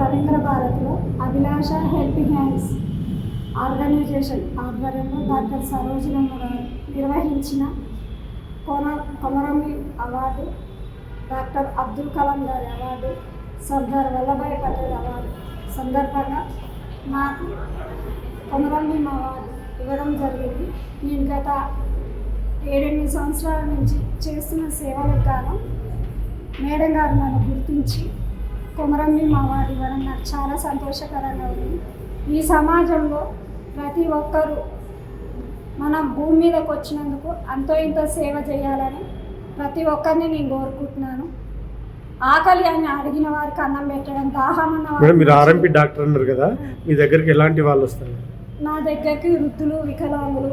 రవీంద్ర భారత్లో Abhilasha help hands organisation ఆధ్వర్యంలో doctor Sarojanamma గారు నిర్వహించిన కొన కొమరమి అవార్డు డాక్టర్ అబ్దుల్ కలాం గారి అవార్డు సర్దార్ వల్లభాయ్ పటేల్ అవార్డు సందర్భంగా నాకు కొమరమి అవార్డు ఇవ్వడం జరిగింది. నేను గత ఏడెనిమిది సంవత్సరాల నుంచి చేస్తున్న సేవలకు గాను మేడం గారు నన్ను గుర్తించి కొమరంని మా వారి నాకు చాలా సంతోషకరంగా ఉంది. ఈ సమాజంలో ప్రతి ఒక్కరూ మనం భూమి మీదకి వచ్చినందుకు అంతో ఇంతో సేవ చేయాలని ప్రతి ఒక్కరిని నేను కోరుకుంటున్నాను. ఆకలి అని అడిగిన వారికి అన్నం పెట్టడం దాహం అన్న మీరు ఆర్ఎంపీ డాక్టర్ అన్నారు కదా మీ దగ్గరికి ఎలాంటి వాళ్ళు వస్తారు? నా దగ్గరికి వృద్ధులు వికలాంగులు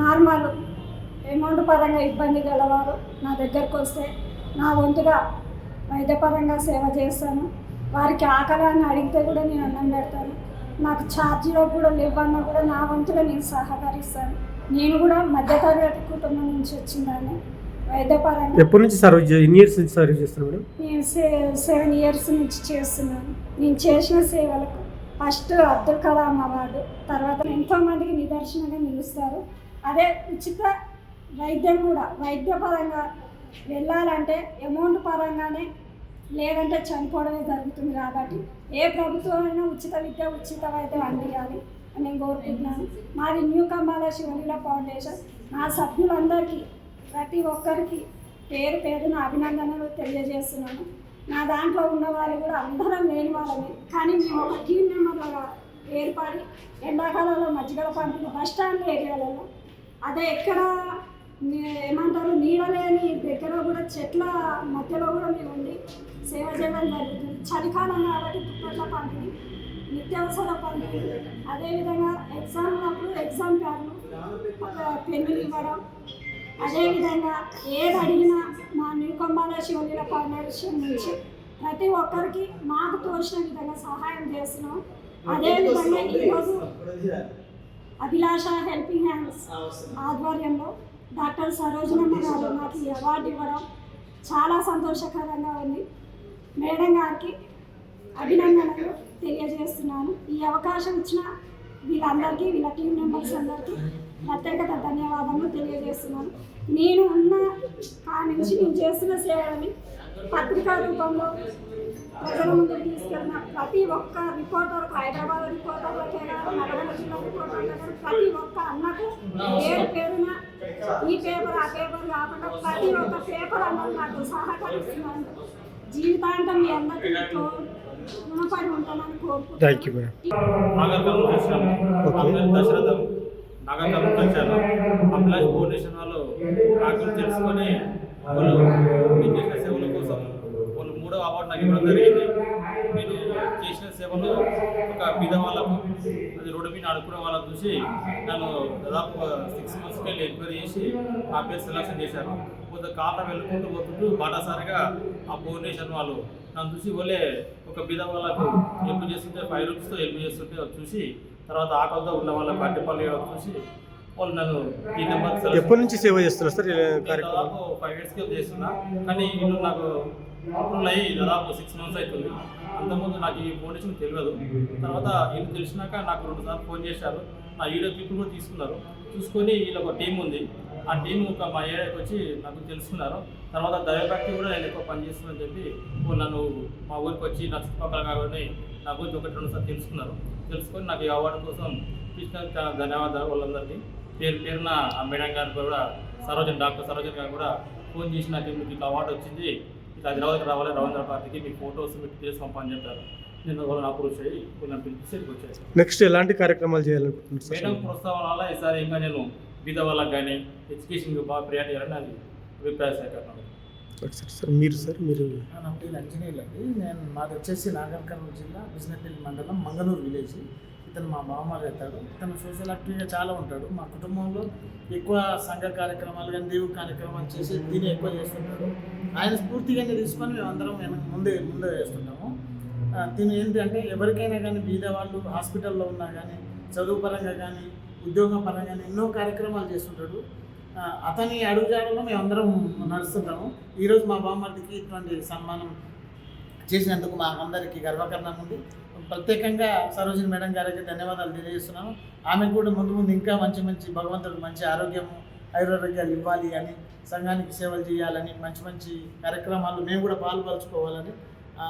నార్మల్ అమౌంట్ పరంగా ఇబ్బంది గలవారు నా దగ్గరకు వస్తే నా వంతుగా వైద్యపరంగా సేవ చేస్తాను. వారికి ఆకలి అని అడిగితే కూడా నేను అన్నం పెడతాను. నాకు ఛార్జీలో కూడా లేవన్నా కూడా నా వంతుగా నేను సహకరిస్తాను. నేను కూడా మధ్యతరగతి కుటుంబం నుంచి వచ్చిందాన్ని వైద్యపరంగా ఎప్పటి నుంచి సర్వీస్ చే- ఎన్ని ఇయర్స్ నుంచి సర్వీస్ చేస్తారు మేడం? నేను సే సెవెన్ ఇయర్స్ నుంచి చేస్తున్నాను. నేను చేసిన సేవలకు ఫస్ట్ అబ్దుల్ కలాం అవార్డు తర్వాత ఎంతోమందికి నిదర్శనంగా నిలుస్తారు. అదే ఉచిత వైద్యం కూడా వైద్యపరంగా వెళ్ళాలంటే అమౌంట్ పరంగానే లేదంటే చనిపోవడమే జరుగుతుంది కాబట్టి ఏ ప్రభుత్వమైనా ఉచిత విద్య ఉచితం అయితే అందియాలి అని నేను కోరుకుంటున్నాను. మాది న్యూ కంబాల శివలీల ఫౌండేషన్. నా సభ్యులందరికీ ప్రతి ఒక్కరికి పేరు పేరున అభినందనలు తెలియజేస్తున్నాను. నా దాంట్లో ఉన్న వాళ్ళు కూడా అందరం లేని వాళ్ళని కానీ మేము ఒక టీం మెంబర్లుగా ఏర్పడి ఎండాకాలంలో మజ్జిగల పంపిణీ బస్ స్టాండ్ ఏరియాలలో అదే ఎక్కడ ఏమంటారు? నీడ లేని దగ్గర కూడా చెట్ల మధ్యలో కూడా మేము ఉండి సేవ చేయడం జరుగుతుంది. చలికాలం కాబట్టి దుప్పట్ల పంపిణీ నిత్యావసర పంపిణీ. అదేవిధంగా ఎగ్జామ్ ఉన్నప్పుడు ఎగ్జామ్ ప్యాడ్లు పెన్నులు ఇవ్వడం. అదేవిధంగా ఏది అడిగినా మా న్యూకొంబాల శివలీల ఫౌండేషన్ నుంచి ప్రతి ఒక్కరికి మాకు తోచిన విధంగా సహాయం చేస్తున్నాం. అదేవిధంగా ఈరోజు అభిలాష హెల్పింగ్ హ్యాండ్స్ ఆధ్వర్యంలో డాక్టర్ సరోజనమ్మ గారు నాకు ఈ అవార్డు ఇవ్వడం చాలా సంతోషకరంగా ఉంది. మేడం గారికి అభినందనలు తెలియజేస్తున్నాను. ఈ అవకాశం ఇచ్చిన వీళ్ళందరికీ వీళ్ళ టీం మెంబర్స్ అందరికీ ప్రత్యేకత ధన్యవాదాలు తెలియజేస్తున్నాను. నేను ఉన్న ఆ నుంచి నేను చేస్తున్న సేవలని పత్రికా రూపంలో ప్రజల ముందుకు తీసుకెళ్ళిన ప్రతి ఒక్క రిపోర్టర్కు హైదరాబాద్ రిపోర్టర్లకే కాదు నగర జిల్లా రిపోర్టర్లకే కాదు ప్రతి ఒక్క అన్నకు పేరు పేరున ఈ పేపర్ ఆ పేపర్ కాకుండా ప్రతి ఒక్క పేపర్ అన్నది నాకు సహకరిస్తున్నాను జీవితాంతం మీ అందరికీ థ్యాంక్ యూ మా పేరు దశరథం నాగర్కర్నూలు వచ్చాను అభిలాష్ ఫౌండేషన్ వాళ్ళు నా గురించి తెలుసుకొని వాళ్ళు నేను చేసిన సేవల కోసం వాళ్ళు మూడో అవార్డు నాకు ఇవ్వడం జరిగింది. నేను చేసిన సేవలు ఒక బీద వాళ్ళకు అది రోడ్డు మీద అడుక్కునే వాళ్ళని చూసి నన్ను దాదాపు సిక్స్ మంత్స్కి వెళ్ళి ఎంక్వైరీ చేసి ఆ పేరు సెలక్షన్ చేశారు. కొంత కాట వెళ్ళుకుంటూ పోతుంటూ బాటాసారిగా ఆ ఫౌండేషన్ వాళ్ళు నన్ను చూసి వాళ్ళే ఒక బీద వాళ్ళకు హెల్ప్ చేస్తుంటే ఫైవ్ రూపీస్తో హెల్ప్ చేస్తుంటే అది చూసి తర్వాత ఆకలితో ఉన్న వాళ్ళకి అడ్డిపల్లి చూసి వాళ్ళు నన్ను ఈ నెంబర్ ఎప్పటి నుంచి సేవ చేస్తున్నారు సార్ దాదాపు ఫైవ్ ఇయర్స్కి చేస్తున్నా కానీ వీళ్ళు నాకు అప్రూవల్ అయ్యి దాదాపు సిక్స్ మంత్స్ అవుతుంది. అంతకుముందు నాకు ఈ ఫౌండేషన్ తెలియదు. తర్వాత వీళ్ళు తెలిసినాక నాకు రెండు సార్లు ఫోన్ చేశారు. ఆ వీడియో క్లిప్ కూడా తీసుకున్నారు. చూసుకొని వీళ్ళ ఒక టీం ఉంది. ఆ టీం ఒక మా ఏరియాకి వచ్చి నాకు తెలుసుకున్నారు. తర్వాత దైవభక్తి కూడా నేను ఎక్కువ పనిచేస్తున్నానని చెప్పి నన్ను మా ఊరికి వచ్చి నా చుట్టుపక్కల కాబట్టి నా గురించి ఒకటి రెండు సార్లు తెలుసుకున్నారు. తెలుసుకొని నాకు ఈ అవార్డు కోసం ఇచ్చినందుకు చాలా ధన్యవాదాలు వాళ్ళందరికీ. పేరు పేరున ఆ మేడం గారు కూడా సరోజన్ డాక్టర్ సరోజన్ గారు కూడా ఫోన్ చేసి నాకు మీకు అవార్డు వచ్చింది. ఇట్లా హైదరాబాద్కి రావాలి రవీంద్ర పార్టీకి మీ ఫొటోస్ మీకు తీసి పంపని చెప్పారు. నేను వాళ్ళని అప్రోచ్ అయ్యి వాళ్ళని పిలిపిస్తే ఇక్కడికి వచ్చాను నెక్స్ట్ ఎలాంటి కార్యక్రమాలు చేయాలనుకుంటున్నారు మేడం ప్రోత్సాహం వల్ల ఈసారి ఇంకా నేను బీద వాళ్ళకి కానీ ఎడ్యుకేషన్కి బాగా ప్రియారిటీ ఇవ్వాలని అది అభిప్రాయ సేకరణ. Okay sir. సార్ మీరు సార్ మీరు నా పేరు అంజనీయులు అండి. నేను మాది వచ్చేసి నాగర్ కర్నూలు జిల్లా బిజినపల్లి మండలం మంగళూరు విలేజ్. ఇతను మా బామ్మగారు అవుతాడు ఇతను సోషల్ యాక్టివ్గా చాలా ఉంటాడు. మా కుటుంబంలో ఎక్కువ సంఘ కార్యక్రమాలు కానీ దేవుడి కార్యక్రమాలు చేసి దీన్ని ఎక్కువ చేస్తుంటాడు. ఆయన స్ఫూర్తిగానే తీసుకొని మేము అందరం వెనక ముందే ముందే చేస్తుంటాము. దీని ఏంటి అంటే ఎవరికైనా కానీ బీద వాళ్ళు హాస్పిటల్లో ఉన్నా కానీ చదువు పరంగా కానీ ఉద్యోగం పరంగా కానీ ఎన్నో కార్యక్రమాలు చేస్తుంటాడు. అతని అడుగుజాడలో మేము అందరం నడుస్తుంటాము. ఈరోజు మా బామ్మర్దికి ఇటువంటి సన్మానం చేసినందుకు మా అందరికీ గర్వకారణం ఉంది ప్రత్యేకంగా సరోజిని మేడం గారికి ధన్యవాదాలు తెలియజేస్తున్నాను. ఆమెకు కూడా ముందు ముందు ఇంకా మంచి మంచి భగవంతుడు మంచి ఆరోగ్యము ఆయురారోగ్యాలు ఇవ్వాలి అని సంఘానికి సేవలు చేయాలని మంచి మంచి కార్యక్రమాలు మేము కూడా పాల్పంచుకోవాలని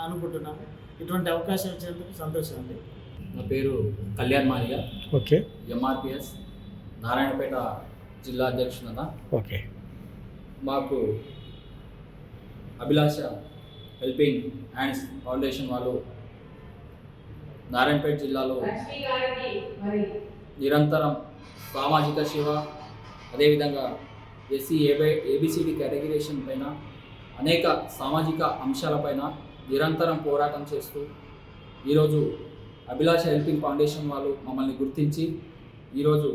అనుకుంటున్నాము. ఇటువంటి అవకాశం ఇచ్చేందుకు సంతోషం అండి. నా పేరు కళ్యాణ్ మాలిగా ఓకే. ఎంఆర్పిఎస్ నారాయణపేట జిల్లా అధ్యక్షునత ఓకే. మాకు అభిలాష హెల్పింగ్ హ్యాండ్స్ ఫౌండేషన్ వాళ్ళు నారాయణపేట జిల్లాలో నిరంతరం సామాజిక సేవ అదేవిధంగా ఎస్సీ ఏబై ఏబిసిడి కేటగిరేషన్ పైన అనేక సామాజిక అంశాలపైన నిరంతరం పోరాటం చేస్తూ ఈరోజు అభిలాష హెల్పింగ్ ఫౌండేషన్ వాళ్ళు మమ్మల్ని గుర్తించి ఈరోజు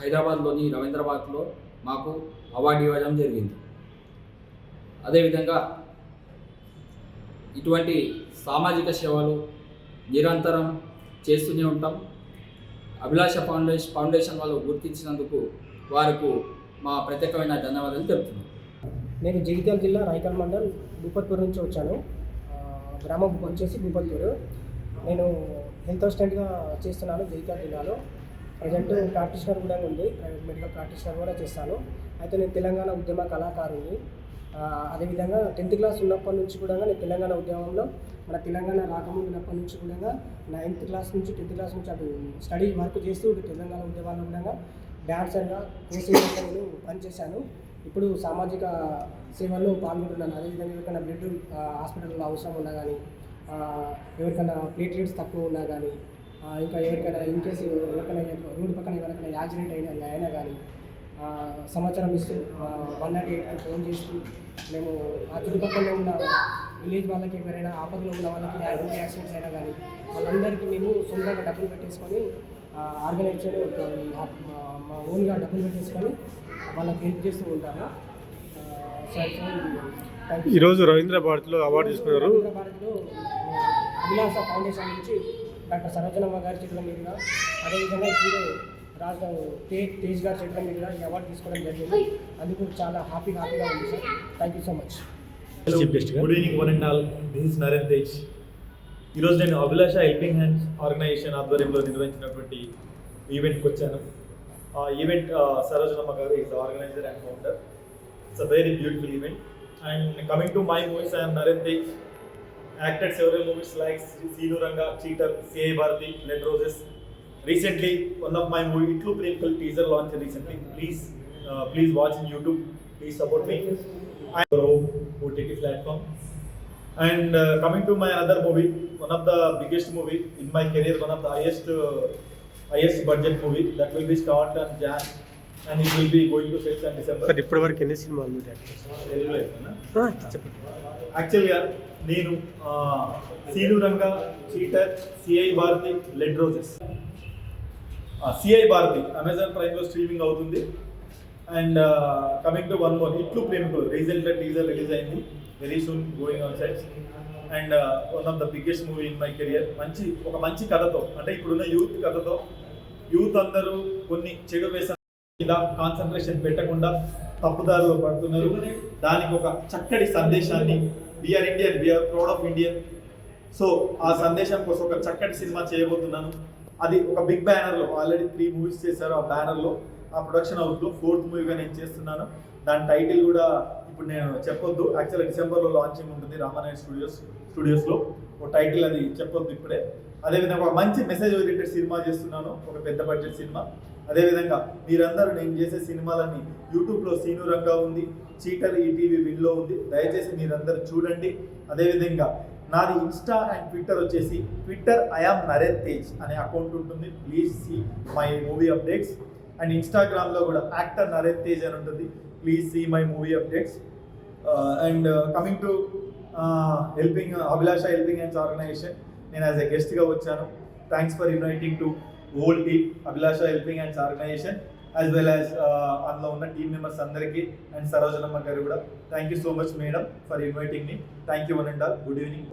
హైదరాబాద్లోని రవీంద్రబాద్లో మాకు అవార్డు ఇవ్వడం జరిగింది. అదేవిధంగా ఇటువంటి సామాజిక సేవలు నిరంతరం చేస్తూనే ఉంటాం. అభిలాష ఫౌండేషన్ ఫౌండేషన్ వాళ్ళు గుర్తించినందుకు వారికి మా ప్రత్యేకమైన ధన్యవాదాలు తెలుపుతున్నాం. నేను జగిత్యాల జిల్లా రాయకల్ మండల్ భూపత్పూర్ నుంచి వచ్చాను. గ్రామం వచ్చేసి భూపత్పూర్ నేను హెల్త్ అసిస్టెంట్గా చేస్తున్నాను జైకా జిల్లాలో. ప్రజెంట్ ప్రాక్టీషనర్ కూడా ఉంది. ప్రైవేట్ మెడికల్ ప్రాక్టీషనర్ కూడా చేస్తాను. అయితే నేను తెలంగాణ ఉద్యమ కళాకారుని. అదేవిధంగా టెన్త్ క్లాస్ ఉన్నప్పటి నుంచి కూడా నేను తెలంగాణ ఉద్యమంలో మన తెలంగాణ రాకముందు ఉన్నప్పటి నుంచి కూడా నైన్త్ క్లాస్ నుంచి టెన్త్ క్లాస్ నుంచి అటు స్టడీ వర్క్ చేస్తూ తెలంగాణ ఉద్యమాల్లో కూడా డాన్సర్గా కోచింగ్ నేను పనిచేశాను. ఇప్పుడు సామాజిక సేవల్లో పాల్గొంటున్నాను. అదేవిధంగా ఎవరికైనా బ్లడ్ హాస్పిటల్లో అవసరం ఉన్నా కానీ ఎవరికైనా ప్లేట్లెట్స్ తక్కువ ఉన్నా కానీ ఇంకా ఎవరికైనా ఇన్ కేసు ఎవరికైనా రోడ్డు పక్కన ఎవరికైనా యాక్సిడెంట్ అయినా అయినా కానీ సమాచారం ఇస్తూ వన్ నాట్ ఎయిట్కి ఫోన్ చేస్తూ మేము ఆ చుట్టుపక్కల ఉన్న విలేజ్ వాళ్ళకి ఎవరైనా ఆపదలో ఉన్న వాళ్ళకి యాక్సిడెంట్స్ అయినా కానీ వాళ్ళందరికీ మేము సొంతంగా డబ్బులు పెట్టేసుకొని ఆర్గనైజ్ చేయడం ఒక ఈ ఆ- మా- ఓన్గా డబ్బులు పెట్టేసుకొని వాళ్ళకి హెల్ప్ చేస్తూ ఉంటాము. ఈరోజు రవీంద్ర భారతిలో అవార్డు తీసుకున్నారు. భారత్లో అభిలాష ఫౌండేషన్ నుంచి డాక్టర్ సరోజనమ్మ గారి చేతుల మీదుగా అదేవిధంగా హీరో రాజు తే తేజ్ గారి చేతుల మీదుగా ఈ అవార్డు తీసుకోవడం జరిగింది. అందుకు చాలా హ్యాపీ హ్యాపీగా ఉంది sir thank you so much good evening one and all this Naren Tej ఈరోజు నేను అభిలాష హెల్పింగ్ హ్యాండ్స్ ఆర్గనైజేషన్ ఆధ్వర్యంలో నిర్వహించినటువంటి ఈవెంట్కి వచ్చాను. ఆ ఈవెంట్ సరోజనమ్మ గారు is organiser and founder it's a very beautiful event and coming to my movies I'm Naren Tej acted several movies like Seenu Ranga cheater CI Bharathi led roses recently one of my movie itlu premkal teaser launched recently. Please uh, please watch in youtube. Please support me. And ott platform. And coming to my other movie one of the biggest movie in my career one of the highest highest budget movie that will be start and Jan and it will be going to set and December ఇప్పటి వరకు ఎన్ని సినిమాలు యాక్చువల్గా నేను Seenu Ranga cheater CI Bharathi led roses. CI Bharathi Amazon ప్రైమ్లో streaming అవుతుంది. And coming to one more ఇట్లు ప్రేమికులు రీజెంట్గా టీజర్ రిలీజ్ అయింది. Very soon going on side and one of the biggest movie in my career మంచి ఒక మంచి కథతో అంటే ఇప్పుడున్న యూత్ కథతో యూత్ అందరూ కొన్ని చెడు వేసిన మీద కాన్సన్ట్రేషన్ పెట్టకుండా తప్పుదారిలో పడుతున్నారు. దానికి ఒక చక్కటి సందేశాన్ని we are Indian we are proud of Indian so ఆ సందేశం కోసం ఒక చక్కటి సినిమా చేయబోతున్నాను. అది ఒక బిగ్ బ్యానర్లో ఆల్రెడీ త్రీ మూవీస్ చేశారు ఆ బ్యానర్లో ఆ ప్రొడక్షన్ హౌస్లో ఫోర్త్ మూవీగా నేను చేస్తున్నాను. దాని టైటిల్ కూడా ఇప్పుడు నేను చెప్పొద్దు. యాక్చువల్గా డిసెంబర్లో లాంచింగ్ ఉంటుంది? రామానాయుడు స్టూడియోస్ స్టూడియోస్లో ఒక టైటిల్ అది చెప్పొద్దు ఇప్పుడే. అదేవిధంగా ఒక మంచి మెసేజ్ ఓరియంటెడ్ సినిమా చేస్తున్నాను. ఒక పెద్ద బడ్జెట్ సినిమా. అదేవిధంగా మీరందరూ నేను చేసే సినిమాలన్నీ యూట్యూబ్లో సీను రంగా ఉంది. చీటర్ ఈటీవీ విన్లో ఉంది. దయచేసి మీరందరూ చూడండి. అదేవిధంగా నాది ఇన్స్టా అండ్ ట్విట్టర్ వచ్చేసి ట్విట్టర్ ఐఆమ్ నరేన్ తేజ్ అనే అకౌంట్ ఉంటుంది. Please see my movie updates and ఇన్స్టాగ్రామ్లో కూడా యాక్టర్ నరేన్ తేజ్ అని ఉంటుంది. Please see my movie updates and coming to helping Abhilasha helping hands organisation నేను యాజ్ ఎ గెస్ట్గా వచ్చాను. Thanks for inviting to old team Abhilasha helping hands organisation as well as అందులో ఉన్న team members అందరికీ and Sarojanamma గారు కూడా. Thank you so much madam for inviting me thank you one and all good evening